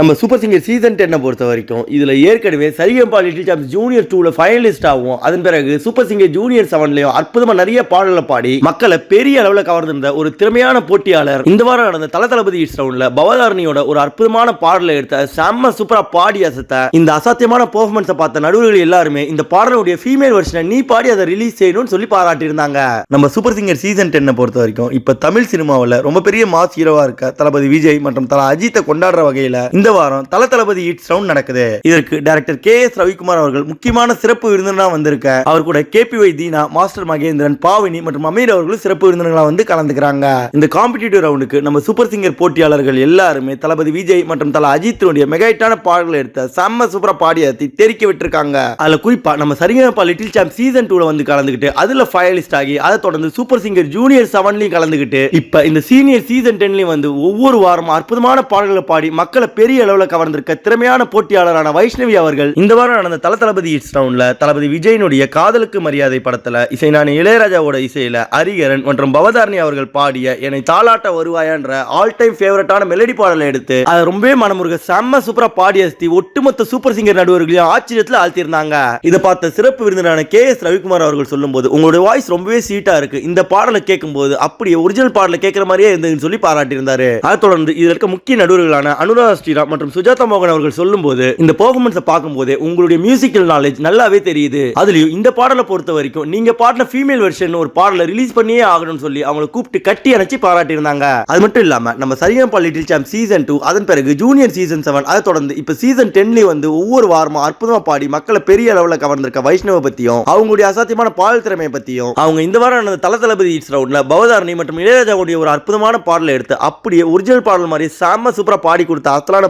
நம்ம super singer season டென்னை பொறுத்த வரைக்கும் இதுல ஏற்கனவே சரியம்பா லிட்டில் சாம்ஸ் ஜூனியர் டூவில் ஃபைனலிஸ்ட் ஆகும் அதன் பிறகு சூப்பர் சிங்கர் ஜூனியர் செவன்லையும் அற்புதமாக நிறைய பாடலை பாடி மக்களை பெரிய அளவில் கவர்ந்திருந்த ஒரு திறமையான போட்டியாளர் இந்த வாரம் நடந்த தல தளபதி ஈஸ்ட் ரவுண்ட்ல பவதாரணியோட ஒரு அற்புதமான பாடலை எடுத்த செம்ம சூப்பரா பாடி அசத்த இந்த அசாத்தியமான பெர்ஃபார்மன்ஸை பார்த்த நடுவர்கள் எல்லாருமே இந்த பாடலுடைய ஃபீமேல் வெர்ஷனை நீ பாடி அதை ரிலீஸ் செய்யணும்னு சொல்லி பாராட்டியிருந்தாங்க. நம்ம சூப்பர் சிங்கர் சீசன் டென்னை பொறுத்த வரைக்கும் இப்போ தமிழ் சினிமாவில் ரொம்ப பெரிய மாஸ் ஹீரோவா இருக்க தளபதி விஜய் மற்றும் தல அஜித்தை கொண்டாடுற வகையில இந்த வாரம் தல தளபதி இட்ஸ் ரவுண்ட் நடக்குது. இதற்கு டைரக்டர் கே எஸ் ரவிக்குமார் அவர்கள் முக்கியமான சிறப்பு விருந்தினரா வந்திருக்க. அவர் கூட கேபிஒய் தீனா மாஸ்டர் மகேந்திரன் பாவினி மற்றும் அமீர் அவர்களும் சிறப்பு விருந்தினர்களா வந்து கலந்துக்கிறாங்க. இந்த காம்படிட்டிவ் ரவுண்டுக்கு நம்ம சூப்பர் சிங்கர் போட்டியாளர்கள் எல்லாருமே தளபதி விஜய் மற்றும் தல அஜித்தினுடைய மெகாயிட்டான பாடல்களை எடுத்த செம்ம சூப்பரா பாடியத்தை தெரிக்க விட்டுருக்காங்க. அதுல குறிப்பா நம்ம சரிகமப்பா லிட்டில் சாம்ப் சீசன் டூல வந்து கலந்துக்கிட்டு அதுல ஃபைனலிஸ்ட் ஆகி அதை தொடர்ந்து சூப்பர் சிங்கர் ஜூனியர் செவன்லயும் கலந்துக்கிட்டு இப்ப இந்த சீனியர் சீசன் டென்லயும் வந்து ஒவ்வொரு வாரமும் அற்புதமான பாடல்களை பாடி மக்களை பெரிய அளவில் கவர்ந்திருக்க திறமையான போட்டியாளரான வைஷ்ணவி அவர்கள் இந்த வாரம் நடந்த தல தளபதி இட்ஸ் டவுன்ல தளபதி விஜயனுடைய காதலுக்கு மரியாதை படத்துல இசைஞானி இளையராஜாவோட இசையில ஹரிகரன் மற்றும் பவதாரணி அவர்கள் பாடிய என்னை தாளாட்ட வருவாயான்ற ஆல் டைம் ஃபேவரட்டான மெலடி பாடலை எடுத்து அதை ரொம்பவே மனமுருக செம்ம சூப்பரா பாடி அசத்தி ஒட்டுமொத்த சூப்பர் சிங்கர் நடுவர்களையும் ஆச்சரியத்தில் ஆழ்த்தியிருந்தாங்க. இதை பார்த்த சிறப்பு விருந்தினரான கே எஸ் ரவிக்குமார் அவர்கள் சொல்லும்போது உங்களுடைய வாய்ஸ் ரொம்பவே ஸ்வீட்டா இருக்கு. இந்த பாடலை கேட்கும்போது அப்படியே ஒரிஜினல் பாடலை கேட்கிற மாதிரியே இருந்ததுன்னு சொல்லி பாராட்டியிருந்தாரு. அதை தொடர்ந்து இதில் இருக்க முக்கிய நடுவர்களான அனுராதா ஸ்ரீராம் மற்றும் சுஜாதா மோகன் அவர்கள் சொல்லும்போது இந்த பெர்ஃபார்மன்ஸை பார்க்கும்போது உங்களுடைய மியூசிக்கல் நாலேஜ் நல்லாவே தெரியுது. அதுலயும் இந்த பாடலை பொறுத்த வரைக்கும் நீங்க பாடின ஃபீமேல் வெர்ஷன் ஒரு பாடலை ரிலீஸ் பண்ணியே ஆகணும்னு சொல்லி அவங்களை கூப்பிட்டு கட்டி அணைச்சு பாராட்டியிருந்தாங்க. அது மட்டும் இல்லாம நம்ம Sa Re Ga Ma Pa little champ season two அதன் பிறகு ஜூனியர் சீசன் செவன் அதை தொடர்ந்து இப்ப சீசன் டென்லயும் வந்து ஒவ்வொரு வாரமும் அற்புதமா பாடி மக்களை பெரிய அளவுல கவர்ந்திருக்க வைஷ்ணவ பத்தியும் அவங்களுடைய அசாத்தியமான பாடல் திறமையை பத்தியும் அவங்க இந்த வாரம் நடந்த தல தளபதி இட்ஸ் ரவுண்ட்ல பவதாரணி மற்றும் இளையராஜாவுடைய ஒரு அற்புதமான பாடலை எடுத்து அப்படியே ஒரிஜினல் பாடல் மாதிரி செம்ம சூப்பரா பாடி கொடுத்த அசலான